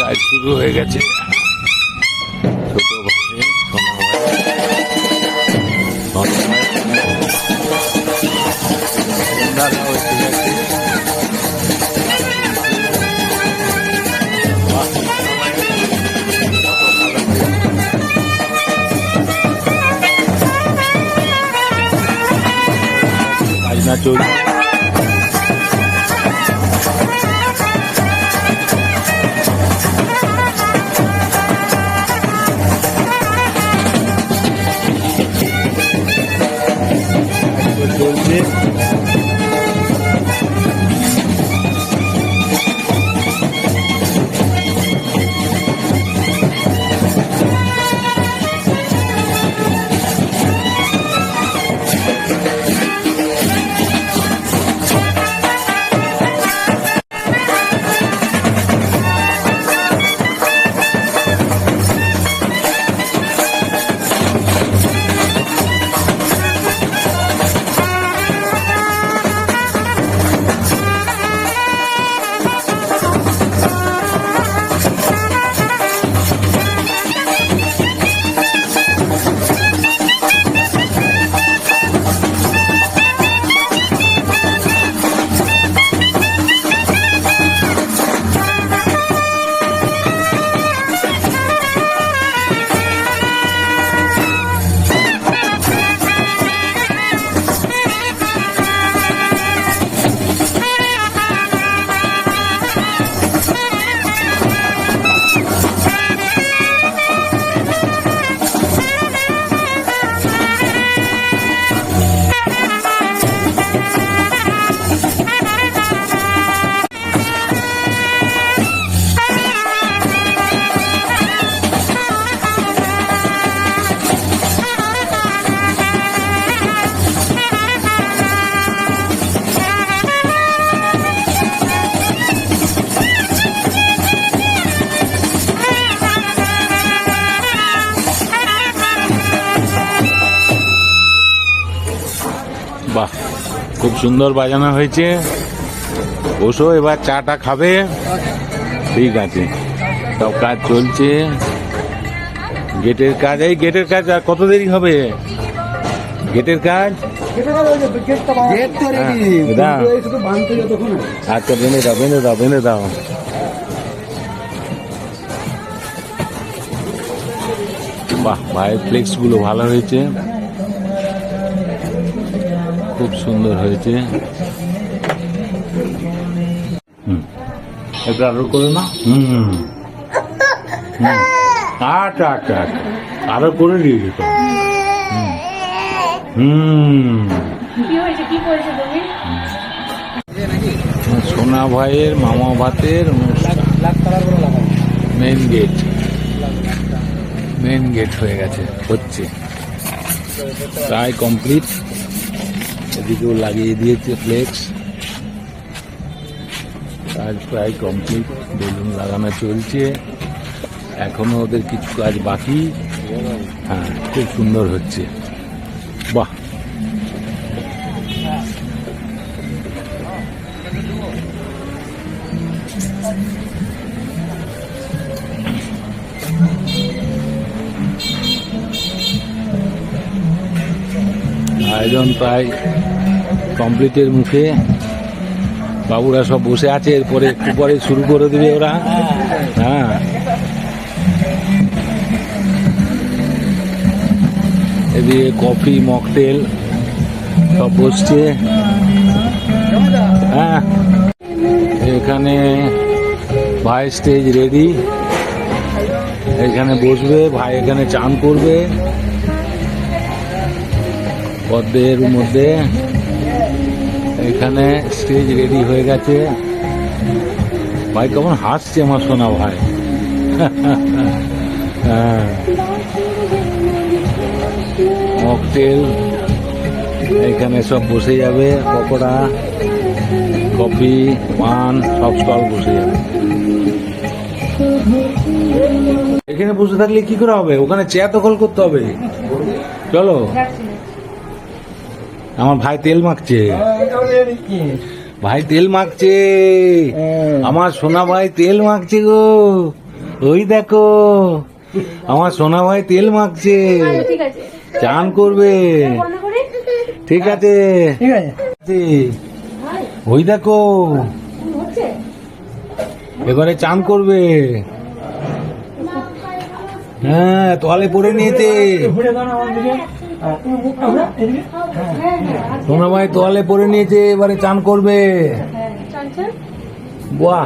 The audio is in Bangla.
কাজ শুরু হয়ে গেছে। চলছে চলছে। খুব সুন্দর বাজানো হয়েছে। বসো এবার চাটা খাবে। ঠিক আছে। সব কাজ চলছে। গেটের কাজ এই গেটের কাজ আর কত দেরি হবে? গেটের কাজ? হ্যাঁ। আচ্ছা বেঁধে দাও বেঁধে দাও বেঁধে দাও। বাহ ভাই ফ্লেক্সগুলো ভালো হয়েছে। খুব সুন্দর হয়েছে। এটা আরও করে না? হুম। হুম। আচ্ছা আচ্ছা আচ্ছা আরও করে দিয়েছি তো। হুম। সোনা ভাইয়ের মামা ভাতের মেন গেট। মেন গেট হয়ে গেছে হচ্ছে। প্রায় কমপ্লিট। এদিকেও লাগিয়ে দিয়েছে ফ্লেক্স কাজ প্রায় কমপ্লিট বেলুন লাগানো চলছে। এখনও ওদের কিছু কাজ বাকি। হ্যাঁ খুব সুন্দর হচ্ছে। বাহ! আয়োজন প্রায় কমপ্লিটের মুখে। বাবুরা সব বসে আছে, এরপরে একটু পরে শুরু করে দেবে ওরা। হ্যাঁ। এদিকে কফি, মকটেল সব বসছে। হ্যাঁ। এখানে ভাই স্টেজ রেডি এখানে বসবে, ভাই এখানে চান করবে। পদ্মের মধ্যে এখানে স্টেজ রেডি হয়ে গেছে। ভাই, কেমন হাসছে আমার সোনা ভাই। হ্যাঁ। মকটেল, এখানে সব বসে যাবে, পকোড়া, কফি, পান, সব স্টল বসে যাবে। এখানে বসে থাকলে কি করে হবে? ওখানে চেয়ার দখল করতে হবে। চলো। আমার ভাই তেল মাখছে। ভাই তেল মাখছে। আমার সোনা ভাই তেল মাখছে গো। ওই দেখো আমার সোনা ভাই তেল মাখছে। চান করবে। ঠিক আছে। ওই দেখো। এবারে চান করবে। হ্যাঁ তোয়ালে পরে নিয়েছে। ঘুরে দাঁড়া আমার দিকে হ্যাঁ, তুমি মুখটা ঘুরে, এদিকে। হ্যাঁ। সোনা ভাই তোয়ালে পরে নিয়েছে এবারে চান করবে চান বাহ